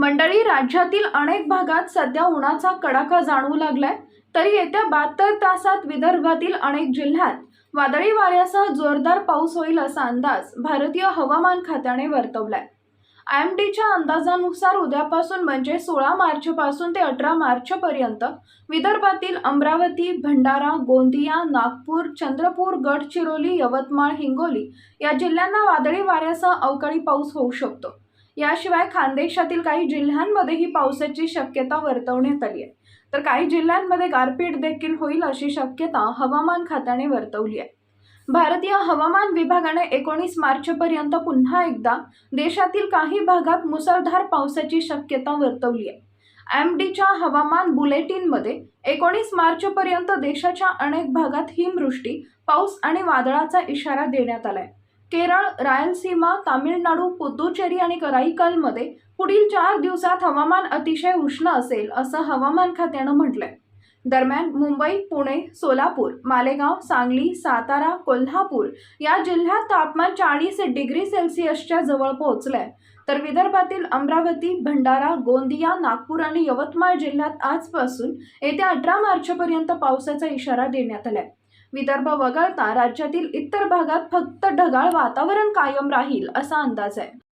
मंडळी राज्यातील अनेक भागात सध्या उन्हाचा कडाका जाणवू लागलाय. तरी येत्या बहात्तर तासात विदर्भातील अनेक जिल्ह्यात वादळी वाऱ्यासह जोरदार पाऊस होईल असा अंदाज भारतीय हवामान खात्याने वर्तवलाय. आय एम डीच्या अंदाजानुसार उद्यापासून म्हणजे सोळा मार्चपासून ते अठरा मार्चपर्यंत विदर्भातील अमरावती भंडारा गोंदिया नागपूर चंद्रपूर गडचिरोली यवतमाळ हिंगोली या जिल्ह्यांना वादळी वाऱ्यासह अवकाळी पाऊस होऊ शकतो. याशिवाय खानदेशातील काही जिल्ह्यांमध्येही पावसाची शक्यता वर्तवण्यात आली आहे. तर काही जिल्ह्यांमध्ये गारपीट देखील होईल अशी शक्यता हवामान खात्याने वर्तवली आहे. भारतीय हवामान विभागाने एकोणीस मार्चपर्यंत पुन्हा एकदा देशातील काही भागात मुसळधार पावसाची शक्यता वर्तवली आहे. एम डीच्या हवामान बुलेटिनमध्ये एकोणीस मार्चपर्यंत देशाच्या अनेक भागात हिमवृष्टी पाऊस आणि वादळाचा इशारा देण्यात आला आहे केरळ रायलसीमा तामिळनाडू पुदुचेरी आणि कराईकलमध्ये पुढील चार दिवसात हवामान अतिशय उष्ण असेल असं हवामान खात्यानं म्हटलंय. दरम्यान मुंबई पुणे सोलापूर मालेगाव सांगली सातारा कोल्हापूर या जिल्ह्यात तापमान चाळीस डिग्री सेल्सिअसच्या जवळ पोहोचलंय. तर विदर्भातील अमरावती भंडारा गोंदिया नागपूर आणि यवतमाळ जिल्ह्यात आजपासून येत्या अठरा मार्चपर्यंत पावसाचा इशारा देण्यात आलाय. विदर्भ वगळता राज्यातील इतर भागात फक्त ढगाळ वातावरण कायम राहील असा अंदाज आहे.